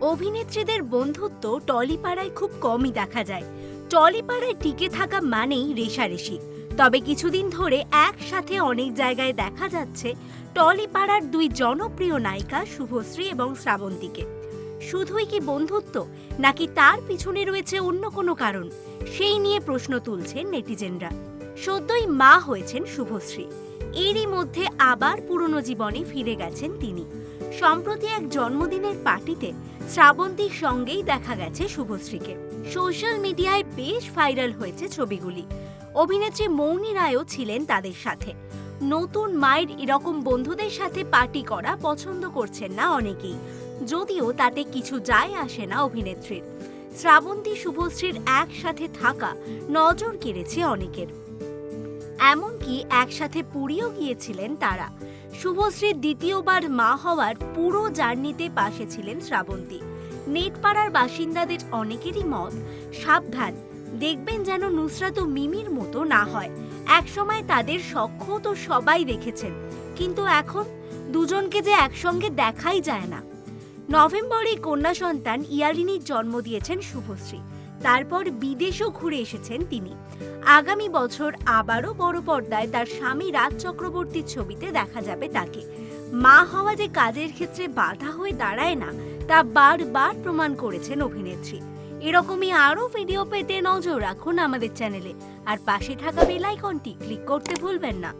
অভিনেত্রীদের বন্ধুত্ব টলিপাড়ায় খুব কমই দেখা যায়। টলিপাড়ায় টিকে থাকা মানেই রেশারেশি। তবে কিছুদিন ধরে একসাথে অনেক জায়গায় দেখা যাচ্ছে টলিপাড়ার দুই জনপ্রিয় নায়িকা শুভশ্রী এবং শ্রাবন্তীকে। শুধুই কি বন্ধুত্ব, নাকি তার পিছনে রয়েছে অন্য কোনো কারণ? সেই নিয়ে প্রশ্ন তুলছেন নেটিজেনরা। সদ্যই মা হয়েছেন শুভশ্রী। এরই মধ্যে আবার পুরনো জীবনে ফিরে গেছেন তিনি। সম্প্রতি এক জন্মদিনের পার্টিতে শ্রাবন্তীর সঙ্গেই দেখা গেছে শুভশ্রীকে। সোশ্যাল মিডিয়ায় বেশ ভাইরাল হয়েছে ছবিগুলি। অভিনেত্রী মৌনী রায়ও ছিলেন তাদের সাথে। নতুন মায়ের এরকম বন্ধুদের সাথে পার্টি করা পছন্দ করছেন না অনেকেই। যদিও তাতে কিছু যায় আসে না অভিনেত্রীর। শ্রাবন্তী শুভশ্রীর একসাথে থাকা নজর কেড়েছে অনেকের। এমনকি একসাথে পুরীও গিয়েছিলেন তারা। শুভশ্রীর দ্বিতীয়বার মা হওয়ার পুরো জার্নিতে পাশে ছিলেন শ্রাবন্তী। নেটপাড়ার বাসিন্দাদের অনেকেরই মত, সাবধান, দেখবেন যেন নুসরাত ও মিমির মতো না হয়। একসময় তাদের সখ্য তো সবাই দেখেছেন, কিন্তু এখন দুজনকে যে একসঙ্গে দেখাই যায় না। নভেম্বরে কন্যা সন্তান ইয়ারিনীর জন্ম দিয়েছেন শুভশ্রী। তারপর বিদেশও ঘুরে এসেছেন তিনি। আগামী বছর আবারও বড় পর্দায় তার স্বামী রাজ চক্রবর্তীর ছবিতে দেখা যাবে তাকে। মা হওয়া যে কাজের ক্ষেত্রে বাধা হয়ে দাঁড়ায় না, তা বারবার প্রমাণ করেছেন অভিনেত্রী। এরকমই আরও ভিডিও পেতে নজর রাখুন আমাদের চ্যানেলে। আর পাশে থাকা বেল আইকনটি ক্লিক করতে ভুলবেন না।